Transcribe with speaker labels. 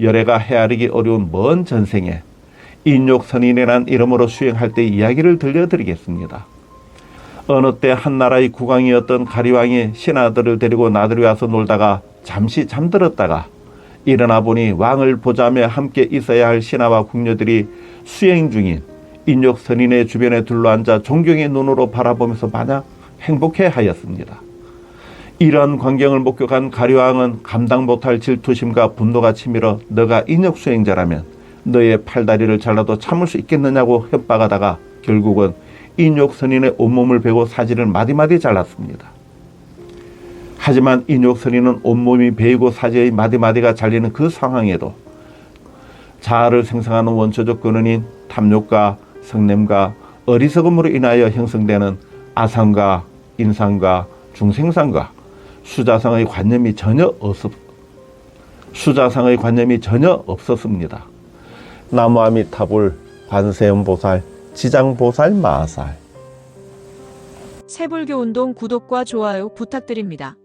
Speaker 1: 열애가 헤아리기 어려운 먼 전생에 인욕선인이란 이름으로 수행할 때 이야기를 들려드리겠습니다. 어느 때 한 나라의 국왕이었던 가리왕이 신하들을 데리고 나들이 와서 놀다가 잠시 잠들었다가 일어나 보니 왕을 보자며 함께 있어야 할 신하와 궁녀들이 수행 중인 인욕선인의 주변에 둘러앉아 존경의 눈으로 바라보면서 마냥 행복해 하였습니다. 이러한 광경을 목격한 가려왕은 감당 못할 질투심과 분노가 치밀어 너가 인역 수행자라면 너의 팔다리를 잘라도 참을 수 있겠느냐고 협박하다가 결국은 인욕 선인의 온몸을 베고 사지를 마디마디 잘랐습니다. 하지만 인욕 선인은 온몸이 베이고 사지의 마디마디가 잘리는 그 상황에도 자아를 생성하는 원초적 근원인 탐욕과 성냄과 어리석음으로 인하여 형성되는 아상과 인상과 중생상과 수자상의 관념이 전혀 없었 수자상의 관념이 전혀 없었습니다. 나무아미타불 관세음보살 지장보살 마살
Speaker 2: 새불교 운동 구독과 좋아요 부탁드립니다.